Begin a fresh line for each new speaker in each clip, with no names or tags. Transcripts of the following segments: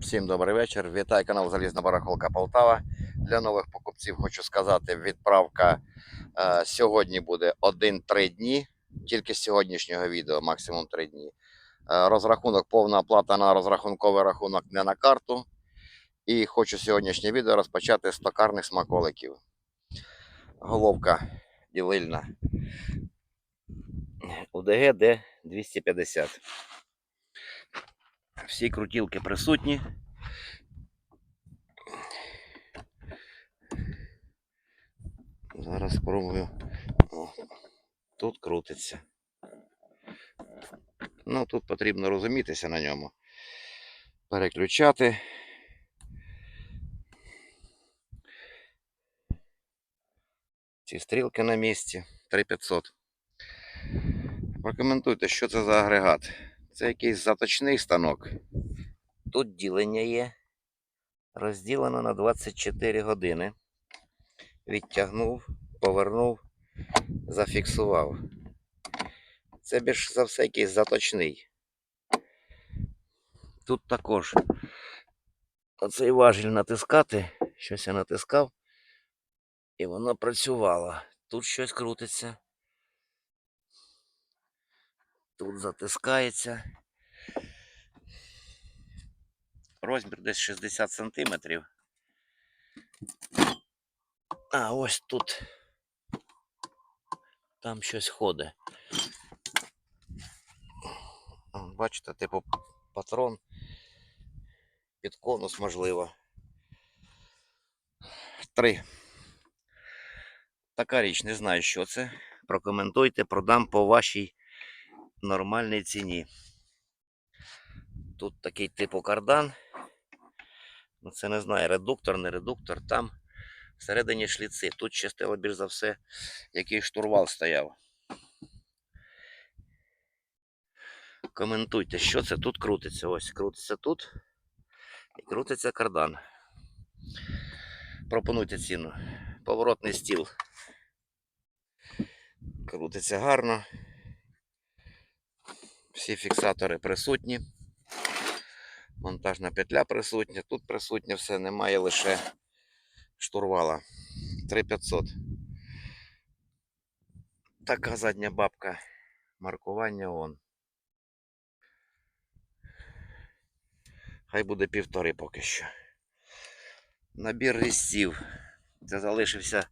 Всім добрий вечір. Вітаю канал Залізна Барахолка Полтава. Для нових покупців хочу сказати, відправка е, сьогодні буде 1-3 дні. Тільки з сьогоднішнього відео, максимум 3 дні. Е, розрахунок, повна оплата на розрахунковий рахунок не на карту. І хочу сьогоднішнє відео розпочати з токарних смаколиків. Головка ділильна. УДГ Д 250. Всі крутілки присутні. Зараз спробую. О, тут крутиться. Ну, тут потрібно розумітися на ньому. Переключати. Ці стрілки на місці. 3500. Прокоментуйте, що це за агрегат. Це якийсь заточний станок. Тут ділення є. Розділено на 24 години. Відтягнув, повернув, зафіксував. Це більш за все якийсь заточний. Тут також оцей важіль натискати, щось я натискав, і воно працювало. Тут щось крутиться. Тут затискається. Розмір десь 60 сантиметрів. А ось тут. Там щось ходить. Бачите, типу патрон під конус можливо. Три. Така річ, не знаю, що це. Прокоментуйте, продам по вашій нормальній ціні. Тут такий типу кардан. Ну, це не знаю, редуктор, не редуктор. Там всередині шліци. Тут частило більш за все, який штурвал стояв. Коментуйте, що це тут крутиться. Ось крутиться тут і крутиться кардан. Пропонуйте ціну. Поворотний стіл. Крутиться гарно. Всі фіксатори присутні. Монтажна петля присутня. Тут присутнє все, немає лише штурвала. 3500. Така задня бабка. Маркування он. Хай буде півтори поки що. Набір різців. Це залишився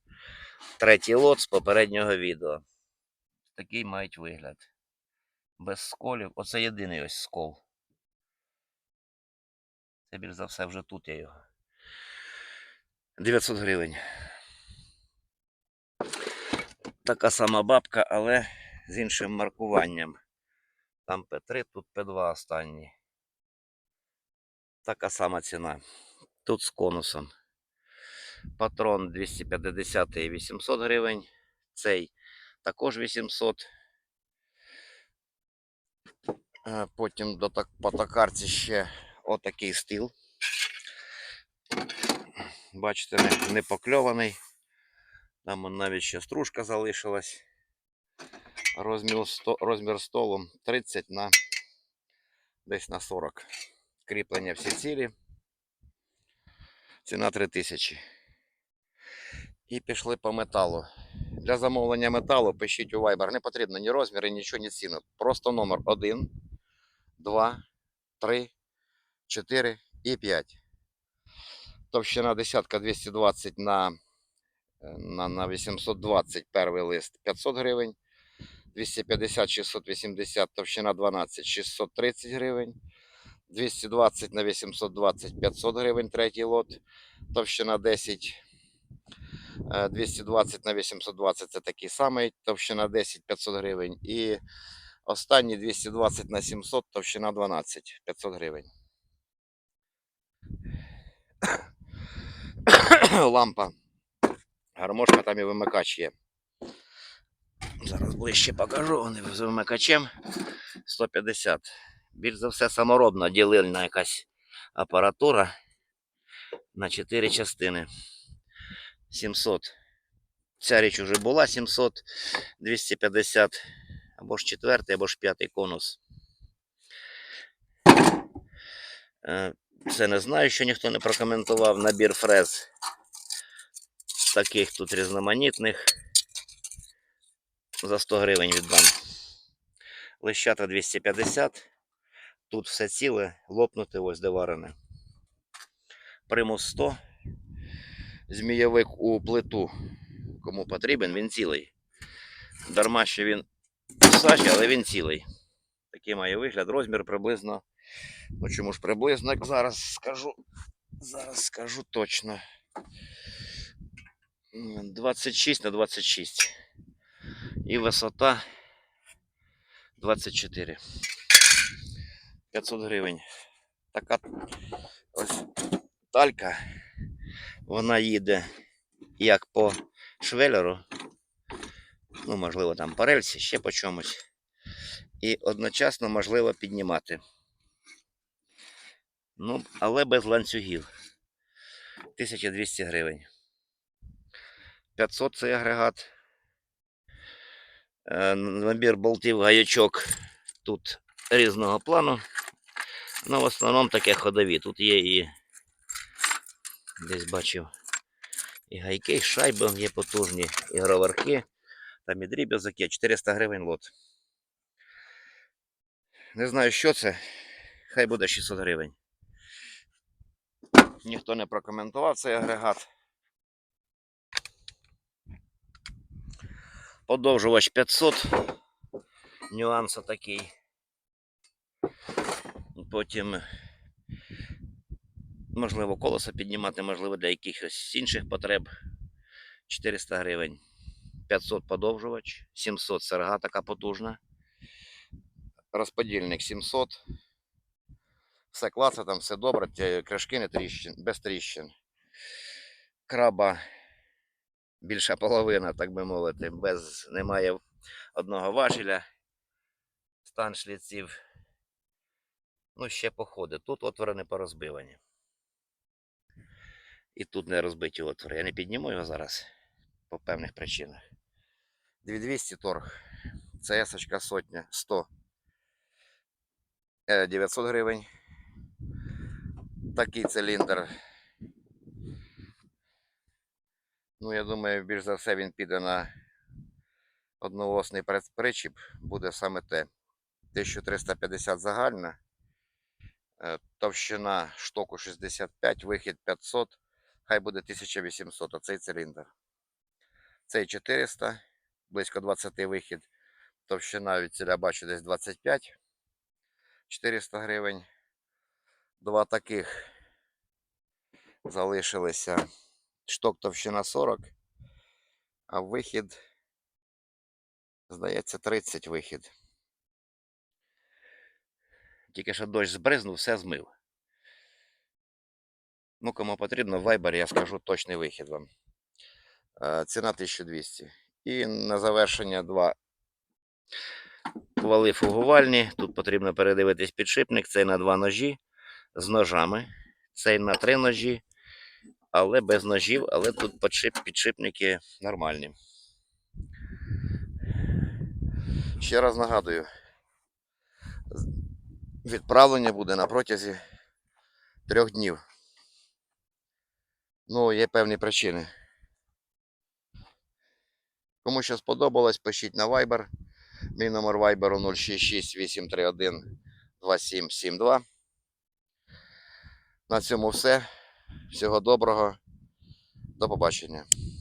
третій лот з попереднього відео. Такий мають вигляд. Без сколів. Оце єдиний ось скол. Це більш за все вже тут я його. 900 гривень. Така сама бабка, але з іншим маркуванням. Там П3, тут П2 останній. Така сама ціна. Тут з конусом. Патрон 250 і 800 гривень. Цей також 800. Е, Потім до так, по токарці ще отакий стил. Бачите, не, не покльований. Там навіть ще стружка залишилась. Розмір, розмір столу 30 на десь на 40. Кріплення всі цілі. Ціна 3000. І пішли по металу. Для замовлення металу пишіть у Viber. Не потрібно ні розміри, нічого, ні ціну. Просто номер 1, 2, 3, 4 і 5. Товщина десятка 220 на, е, на, на 820 перший лист 500 гривень. 250 680 товщина 12 630 гривень. 220 на 820 500 гривень третій лот. Товщина 10 е, 220 на 820 це такий самий, товщина 10 500 гривень. І останній 220 на 700, товщина 12 500 гривень. Лампа. Гармошка там і вимикач є. Зараз ближче покажу. Вони з вимикачем 150. Більш за все саморобна ділильна якась апаратура на 4 частини. 700. Ця річ уже була 700, 250, або ж четвертий, або ж п'ятий конус. Е, Це не знаю, що ніхто не прокоментував. Набір фрез таких тут різноманітних. За 100 гривень віддам. Лещата 250. Тут все ціле, лопнути ось де варене. Примус 100. Змійовик у плиту. Кому потрібен, він цілий. Дарма, що він в сажі, але він цілий. Такий має вигляд, розмір приблизно. Ну чому ж приблизно, як зараз скажу. Зараз скажу точно. 26 на 26. І висота 24. 500 гривень. Така ось талька. Вона їде як по швелеру. Ну, можливо, там по рельсі, ще по чомусь. І одночасно можливо піднімати. Ну, але без ланцюгів. 1200 гривень. 500 цей агрегат. Е, Набір болтів гаячок тут різного плану. Ну, в основному таке ходові. Тут є і десь бачив і гайки, і шайби є потужні, і гроварки, там і дріб'язок є 400 гривень лот. Не знаю, що це. Хай буде 600 гривень. Ніхто не прокоментував цей агрегат. Подовжувач 500. Нюанс такий. Потім, можливо, колесо піднімати, можливо, для якихось інших потреб. 400 гривень. 500 подовжувач, 700 серга така потужна. Розподільник 700. Все класно, там все добре, кришки не тріщин, без тріщин. Краба більша половина, так би мовити, без немає одного важеля, стан шліців. Ну, ще походи. Тут отвори не порозбивані. І тут не розбиті отвори. Я не підніму його зараз по певних причинах. 2200 торг. ЦС сотня 100. Е, 900 гривень. Такий циліндр. Ну, я думаю, більш за все він піде на одноосний причіп. Буде саме те. 1350 загальна. Е, Товщина штоку 65, вихід 500, хай буде 1800, оцей циліндр. Цей 400, близько 20 вихід. Товщина від ціля бачу десь 25, 400 гривень. Два таких залишилися. Шток товщина 40, а вихід, здається, 30 вихід. Тільки що дощ збризнув, все змив. Ну, кому потрібно, в Viber я скажу точний вихід вам. Е, Ціна 1200. І на завершення два вали фугувальні. Тут потрібно передивитись підшипник. Цей на два ножі з ножами. Цей на три ножі, але без ножів, але тут підшипники нормальні. Ще раз нагадую, відправлення буде на протязі трьох днів. Ну, є певні причини. Кому що сподобалось, пишіть на Viber. Мій номер Viber 066 831 2772. На цьому все. Всього доброго. До побачення.